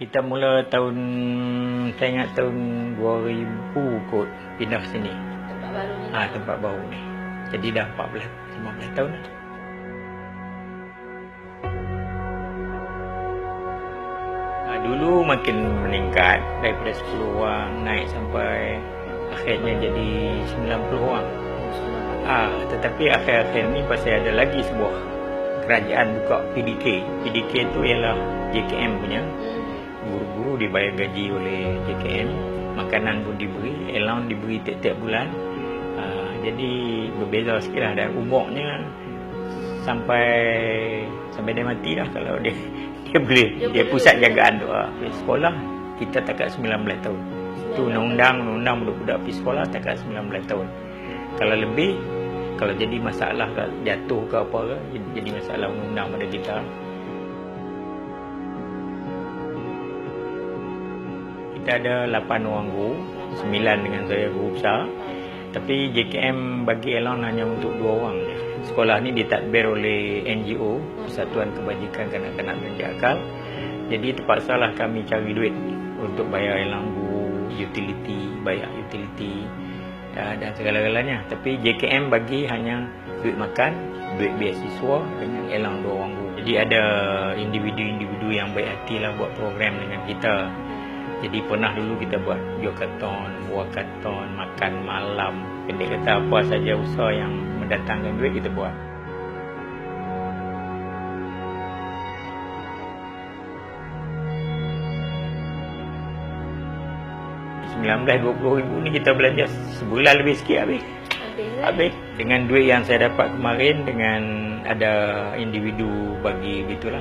Kita mula tahun saya ingat tahun 2000 kot pindah sini. Tempat baru ni. Ah ha, tempat baru ni. Jadi dah 14 15 tahun dah. Ha, dulu makin meningkat daripada 10 orang naik sampai akhirnya jadi 90 orang. Ah, ha, tetapi akhir-akhir ni pasal ada lagi sebuah kerajaan buka PDK. PDK tu ialah JKM punya. Guru-guru dibayar gaji oleh JKM. Makanan pun diberi, allowance diberi tiap-tiap bulan. Ha, jadi berbeza sikit lah dan umurnya sampai sampai dia mati lah kalau dia dia boleh Dia dia, boleh. pusat jagaan tu lah. Sekolah kita takat 19 tahun. Itu undang-undang undang budak-budak pergi sekolah takat 19 tahun. Kalau lebih kalau jadi masalah jatuh ke apa ke jadi, jadi masalah undang-undang pada kita. Kita ada 8 orang guru, 9 dengan saya guru besar. Tapi JKM bagi allowance hanya untuk dua orang je. Sekolah ni ditadbir oleh NGO, Persatuan Kebajikan Kanak-Kanak dan Jakal. Jadi terpaksalah kami cari duit untuk bayar allowance guru, utility, bayar utility dan, segala-galanya. Tapi JKM bagi hanya duit makan, duit beasiswa dengan allowance dua orang guru. Jadi ada individu-individu yang baik hati lah buat program dengan kita. Jadi pernah dulu kita buat buah karton, makan malam. Pendek kata apa saja usaha yang mendatangkan duit kita buat. RM19-20 ribu ni kita belanja sebulan lebih sikit habis. Habis eh? Habis dengan duit yang saya dapat kemarin dengan ada individu bagi gitulah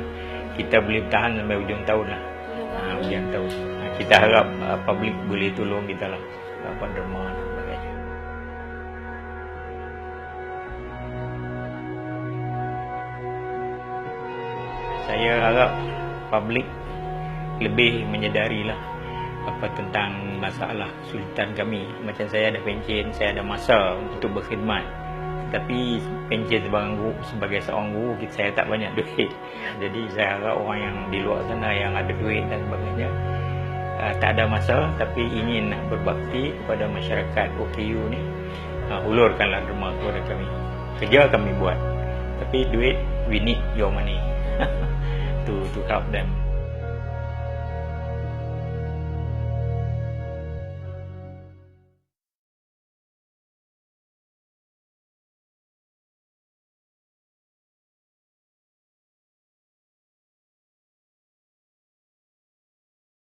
kita boleh tahan sampai hujung tahun lah. Ha, hujung tahun. Kita harap uh, public boleh tolong kita lah. Apa derma dan sebagainya. Saya harap public lebih menyedari lah apa tentang masalah kesulitan kami. Macam saya ada pencen, saya ada masa untuk berkhidmat. Tapi pencen sebagai guru, sebagai seorang guru, saya tak banyak duit. Jadi saya harap orang yang di luar sana yang ada duit dan sebagainya uh, tak ada masa tapi ingin nak berbakti kepada masyarakat OKU ni uh, ulurkanlah derma kepada kami. Kerja kami buat. Tapi duit we need your money to to help them.